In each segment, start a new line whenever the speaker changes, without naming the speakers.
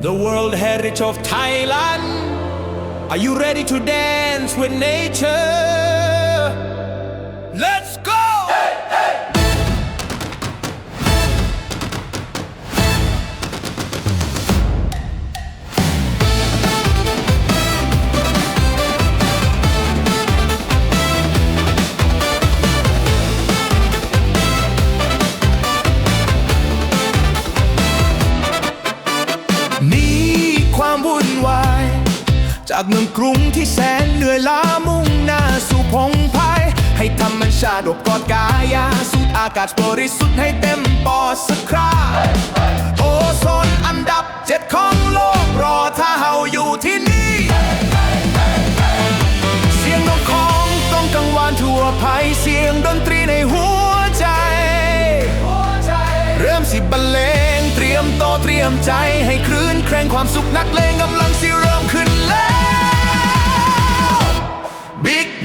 The world Heritage of Thailand. Are you ready to dance with nature? จากเมืองกรุงที่แสนเหนื่อยล้ามุ่งหน้าสู่พงไพให้ธรรมชาติอบกอดกายาสูดอากาศบริสุทธิ์ให้เต็มปอดสักคราโอโซนอันดับเจ็ดของโลกรอถ้าเฮาอยู่ที่นี่ เสียงนกของต้องกังวานทั่วไพเสียงดนตรีในหัวใจ เริ่มสิบรรเลงเตรียมโตเตรียมใจให้คลื่นแครงความสุขนักเลงกำลังสิเริ่มขึ้นแล้ว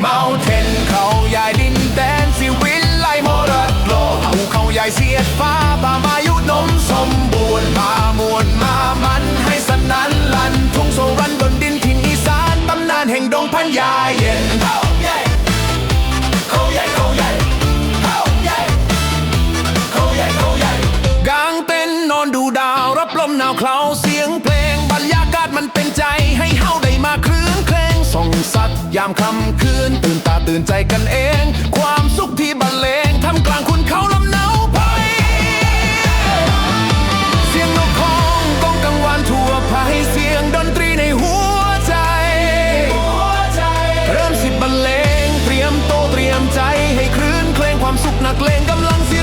เมาเทนเขาใหญ่ดินแดนสิวินไลมรดโลกภูเขาใหญ่เสียดฟ้าป่ามายุนมสมบูรณ์มามวลมามันให้สนันลัน ทุ่งโซรันบนดินถิ่นอีสานตำนานแห่งดงพันยาเย็นเขาใหญ่เขาใหญ่เขาใหญ่เขาใหญ่เขาใหญ่เขาใหญ่กางเต็นนอนดูดาวรับลมหนาวเคลาเสียงเพลงบรรยากาศมันเป็นใจให้เฮาได้มาคลื่น ส่องสัตว์ยามค่ำคืน ตื่นตาตื่นใจกันเอง ความสุขที่บรรเลงทำกลางคุณเขาลำเนาไป เสียงนกของก้องกังวานทั่วไปเสียงดนตรีในหัวใจ เริ่มสิบบรรเลงเตรียมโตเตรียมใจให้คลื่นเคลงความสุขนักเลงกำลังเริ่ม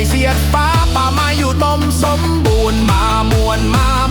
เขาใหญ่เสียดฟ้าป่าไม้อยู่ตมสมบูรณ์มามวลมา